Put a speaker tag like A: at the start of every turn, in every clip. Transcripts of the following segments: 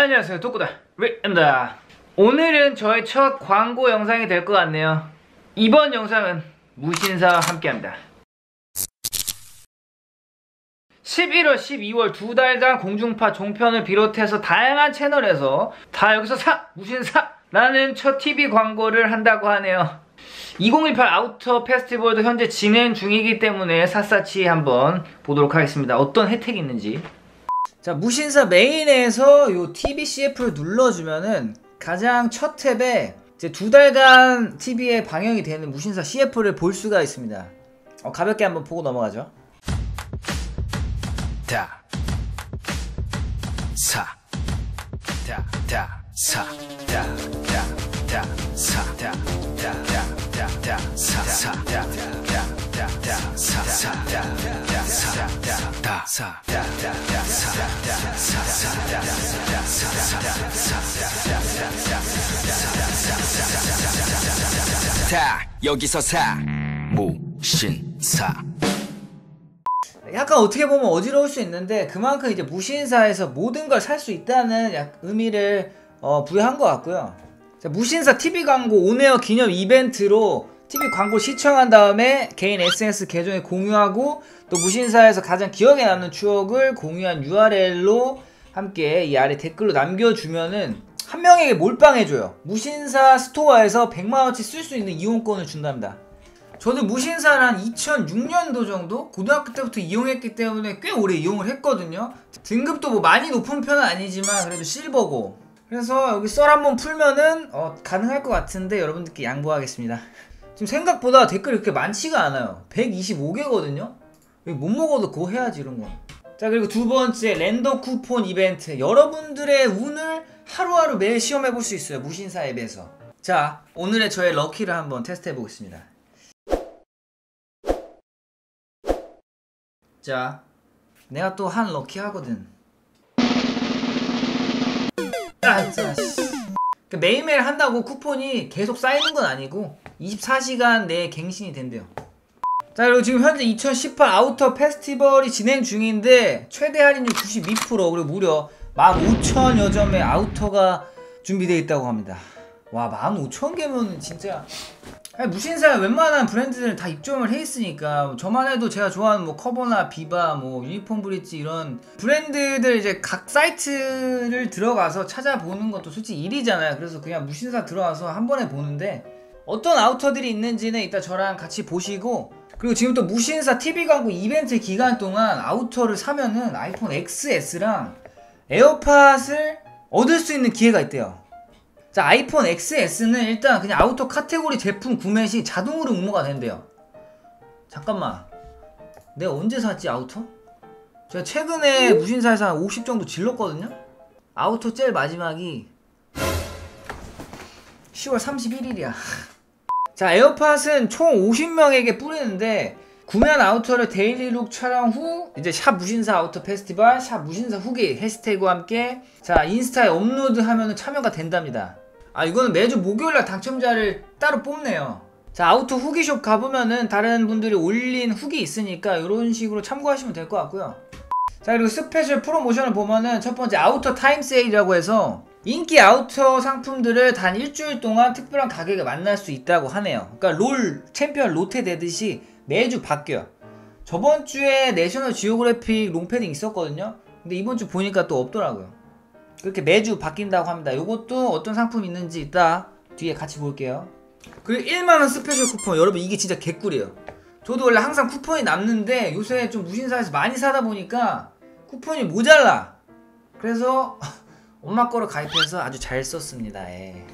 A: 안녕하세요. 독구다. 릭입니다. 오늘은 저의 첫 광고 영상이 될 것 같네요. 이번 영상은 무신사와 함께합니다. 11월 12월 두 달간 공중파 종편을 비롯해서 다양한 채널에서 다 여기서 사! 무신사! 라는 첫 TV 광고를 한다고 하네요. 2018 아우터 페스티벌도 현재 진행 중이기 때문에 샅샅이 한번 보도록 하겠습니다. 어떤 혜택이 있는지 자 무신사 메인에서 요 TV CF를 눌러주면은 가장 첫 탭에 이제 두 달간 TV에 방영이 되는 무신사 CF를 볼 수가 있습니다. 어, 가볍게 한번 보고 넘어가죠.
B: 다, 사, 다, 다, 사, 다, 다, 다, 사, 다, 다, 다, 다, 다, 사, 다, 사, 여기서 사, 무신사.
A: 약간 어떻게 보면 어지러울 수 있는데 그만큼 이제 무신사에서 모든 걸 살 수 있다는 약 의미를 어, 부여한 것 같고요. 자, 무신사 TV 광고 온에어 기념 이벤트로 TV 광고 시청한 다음에 개인 SNS 계정에 공유하고 또 무신사에서 가장 기억에 남는 추억을 공유한 URL로 함께 이 아래 댓글로 남겨주면은 한 명에게 몰빵해줘요. 무신사 스토어에서 100만원치 쓸 수 있는 이용권을 준답니다. 저도 무신사를 한 2006년도 정도 고등학교 때부터 이용했기 때문에 꽤 오래 이용을 했거든요 등급도 뭐 많이 높은 편은 아니지만 그래도 실버고 그래서 여기 썰 한번 풀면은 어, 가능할 것 같은데 여러분들께 양보하겠습니다 지금 생각보다 댓글이 그렇게 많지가 않아요 125개거든요 못 먹어도 그거 해야지 이런 건자 그리고 두 번째 랜덤 쿠폰 이벤트 여러분들의 운을 하루하루 매일 시험해 볼 수 있어요 무신사 앱에서 자 오늘의 저의 럭키를 한번 테스트 해 보겠습니다 자, 내가 또 한 럭키 하거든. 아, 진짜. 씨. 그 매일매일 한다고 쿠폰이 계속 쌓이는 건 아니고 24시간 내에 갱신이 된대요. 자, 그리고 지금 현재 2018 아우터 페스티벌이 진행 중인데 최대 할인율 92% 그리고 무려 15,000여 점의 아우터가 준비되어 있다고 합니다. 와, 15,000개면 진짜. 무신사 웬만한 브랜드들 다 입점을 해 있으니까. 저만 해도 제가 좋아하는 뭐 커버나 비바 뭐 유니폼 브릿지 이런 브랜드들 이제 각 사이트를 들어가서 찾아보는 것도 솔직히 일이잖아요. 그래서 그냥 무신사 들어가서 한 번에 보는데 어떤 아우터들이 있는지는 이따 저랑 같이 보시고 그리고 지금 또 무신사 TV 광고 이벤트 기간 동안 아우터를 사면은 아이폰 XS랑 에어팟을 얻을 수 있는 기회가 있대요 자 아이폰 XS는 일단 그냥 아우터 카테고리 제품 구매 시 자동으로 응모가 된대요. 잠깐만. 내가 언제 샀지 아우터? 제가 최근에 무신사에서 한 50 정도 질렀거든요? 아우터 제일 마지막이 10월 31일이야. 자 에어팟은 총 50명에게 뿌리는데 구매한 아우터를 데일리룩 촬영 후 이제 샵 무신사 아우터 페스티벌 샵 무신사 후기 해시태그와 함께 자 인스타에 업로드하면 참여가 된답니다. 아 이거는 매주 목요일날 당첨자를 따로 뽑네요. 자 아우터 후기숍 가보면은 다른 분들이 올린 후기 있으니까 이런 식으로 참고하시면 될 것 같고요. 자 그리고 스페셜 프로모션을 보면은 첫 번째 아우터 타임 세일이라고 해서 인기 아우터 상품들을 단 일주일 동안 특별한 가격에 만날 수 있다고 하네요. 그러니까 롤 챔피언 로테 되듯이 매주 바뀌어요 저번 주에 내셔널 지오그래픽 롱패딩 있었거든요 근데 이번 주 보니까 또 없더라고요 그렇게 매주 바뀐다고 합니다. 이것도 어떤 상품이 있는지 이따 뒤에 같이 볼게요. 그리고 1만원 스페셜 쿠폰 여러분 이게 진짜 개꿀이에요. 저도 원래 항상 쿠폰이 남는데 요새 좀 무신사에서 많이 사다 보니까 쿠폰이 모자라. 그래서 엄마 거로 가입해서 아주 잘 썼습니다. 예.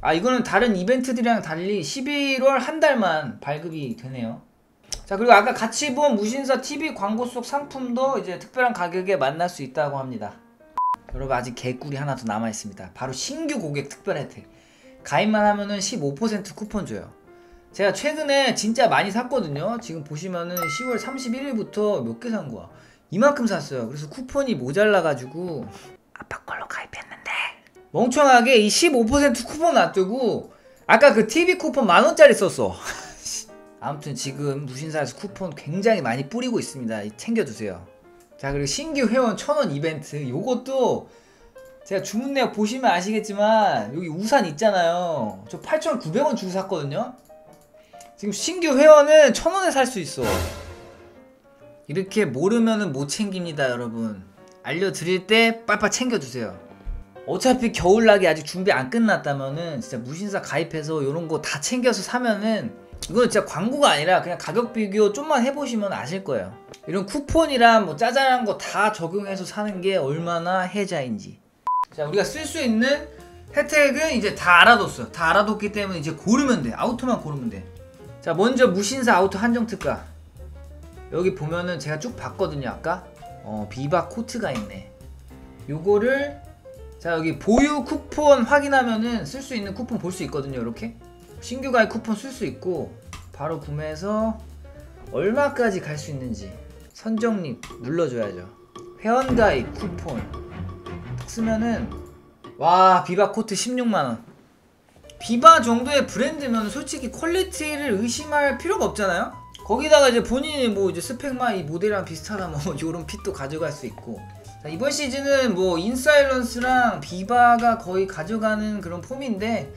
A: 아 이거는 다른 이벤트들이랑 달리 11월 한 달만 발급이 되네요. 자 그리고 아까 같이 본 무신사 TV 광고 속 상품도 이제 특별한 가격에 만날 수 있다고 합니다. 여러분 아직 개꿀이 하나 더 남아있습니다. 바로 신규 고객 특별 혜택. 가입만 하면은 15% 쿠폰 줘요. 제가 최근에 진짜 많이 샀거든요. 지금 보시면은 10월 31일부터 몇 개 산 거야. 이만큼 샀어요. 그래서 쿠폰이 모자라가지고 아빠 걸로 가입했는데 멍청하게 이 15% 쿠폰 놔두고 아까 그 TV 쿠폰 만원짜리 썼어 아무튼 지금 무신사에서 쿠폰 굉장히 많이 뿌리고 있습니다 챙겨두세요 자 그리고 신규 회원 천원 이벤트 요것도 제가 주문 내역 보시면 아시겠지만 여기 우산 있잖아요. 저 8,900원 주고 샀거든요. 지금 신규 회원은 1,000원에 살 수 있어. 이렇게 모르면은 못 챙깁니다, 여러분. 알려드릴 때 빨빨 챙겨주세요. 어차피 겨울나기 아직 준비 안 끝났다면은 진짜 무신사 가입해서 이런 거 다 챙겨서 사면은 이거는 진짜 광고가 아니라 그냥 가격 비교 좀만 해보시면 아실 거예요. 이런 쿠폰이랑 뭐 짜잘한 거 다 적용해서 사는 게 얼마나 혜자인지. 자, 우리가 쓸 수 있는 혜택은 이제 다 알아뒀어요. 다 알아뒀기 때문에 이제 고르면 돼. 아우토만 고르면 돼. 자, 먼저 무신사 아우토 한정 특가. 여기 보면은 제가 쭉 봤거든요, 아까. 어, 비바 코트가 있네. 요거를 자, 여기 보유 쿠폰 확인하면은 쓸 수 있는 쿠폰 볼 수 있거든요, 이렇게. 신규 가입 쿠폰 쓸 수 있고 바로 구매해서 얼마까지 갈 수 있는지 선정립 눌러줘야죠. 회원 가입 쿠폰 딱 쓰면은 와 비바 코트 16만원 비바 정도의 브랜드면 솔직히 퀄리티를 의심할 필요가 없잖아요 거기다가 이제 본인이 뭐 이제 스펙만 이 모델이랑 비슷하다 뭐 요런 핏도 가져갈 수 있고 자, 이번 시즌은 뭐 인사일런스랑 비바가 거의 가져가는 그런 폼인데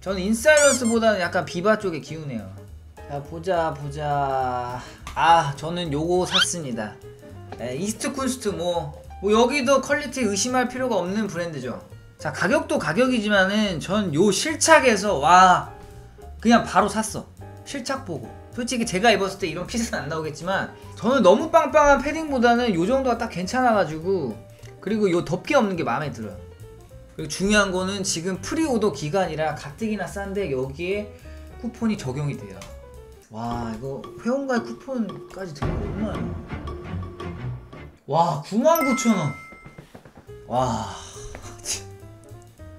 A: 저는 인사일런스보다는 약간 비바 쪽에 기우네요. 자 보자 보자. 아 저는 요거 샀습니다. 에, 이스트 쿤스트 뭐, 뭐 여기도 퀄리티 의심할 필요가 없는 브랜드죠. 자 가격도 가격이지만은 전 요 실착에서 와 그냥 바로 샀어. 실착 보고 솔직히 제가 입었을 때 이런 핏은 안 나오겠지만 저는 너무 빵빵한 패딩보다는 요 정도가 딱 괜찮아가지고 그리고 요 덮개 없는 게 마음에 들어요 그리고 중요한 거는 지금 프리오더 기간이라 가뜩이나 싼데 여기에 쿠폰이 적용이 돼요 와 이거 회원가입 쿠폰까지 들어가 얼마예요? 와 99,000원 와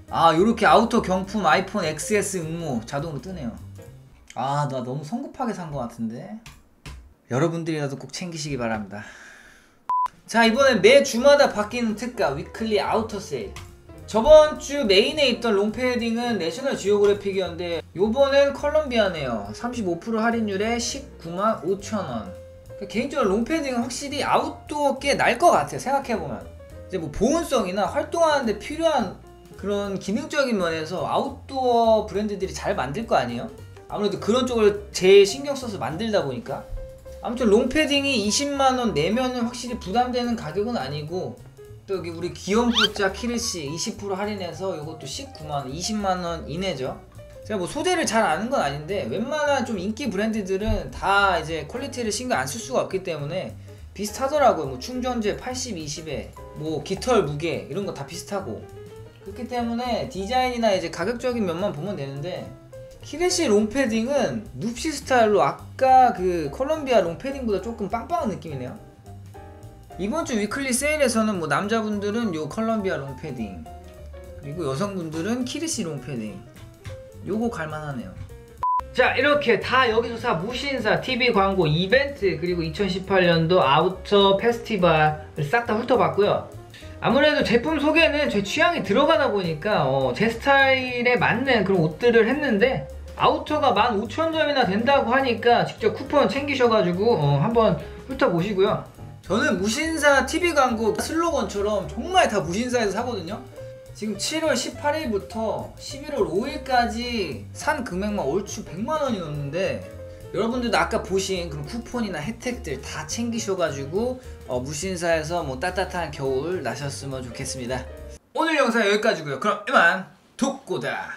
A: 아, 요렇게 아우터 경품 아이폰 XS 응모 자동으로 뜨네요. 아, 나 너무 성급하게 산 것 같은데. 여러분들이라도 꼭 챙기시기 바랍니다. 자, 이번엔 매 주마다 바뀌는 특가 위클리 아우터 세일. 저번 주 메인에 있던 롱패딩은 내셔널 지오그래픽이었는데 요번엔 컬럼비아네요. 35% 할인율에 19만 5천원. 개인적으로 롱패딩은 확실히 아웃도어 꽤날것 같아요. 생각해보면. 이제 뭐 보온성이나 활동하는데 필요한 그런 기능적인 면에서 아웃도어 브랜드들이 잘 만들 거 아니에요? 아무래도 그런 쪽을 제일 신경 써서 만들다 보니까. 아무튼 롱패딩이 20만원 내면은 확실히 부담되는 가격은 아니고 또 여기 우리 귀염뽀짝 키르시 20% 할인해서 이것도 19만원 20만원 이내죠. 제가 뭐 소재를 잘 아는 건 아닌데 웬만한 좀 인기 브랜드들은 다 이제 퀄리티를 신경 안 쓸 수가 없기 때문에 비슷하더라고요. 뭐 충전재 80, 20에 뭐 깃털 무게 이런 거 다 비슷하고. 그렇기 때문에 디자인이나 이제 가격적인 면만 보면 되는데 키레시 롱패딩은 눕시 스타일로 아까 그 콜롬비아 롱패딩보다 조금 빵빵한 느낌이네요. 이번 주 위클리 세일에서는 뭐 남자분들은 요 컬럼비아 롱패딩 그리고 여성분들은 키르시 롱패딩. 요거 갈만하네요. 자 이렇게 다 여기서 사 무신사 TV 광고 이벤트 그리고 2018년도 아우터 페스티벌을 싹 다 훑어봤고요. 아무래도 제품 소개는 제 취향이 들어가다 보니까 어, 제 스타일에 맞는 그런 옷들을 했는데 아우터가 15,000점이나 된다고 하니까 직접 쿠폰 챙기셔가지고 어, 한번 훑어보시고요. 저는 무신사 TV 광고 슬로건처럼 정말 다 무신사에서 사거든요. 지금 7월 18일부터 11월 5일까지 산 금액만 얼추 100만원이 넘는데 여러분들도 아까 보신 그런 쿠폰이나 혜택들 다 챙기셔가지고 어, 무신사에서 뭐 따뜻한 겨울 나셨으면 좋겠습니다. 오늘 영상 여기까지고요. 그럼 이만 독고다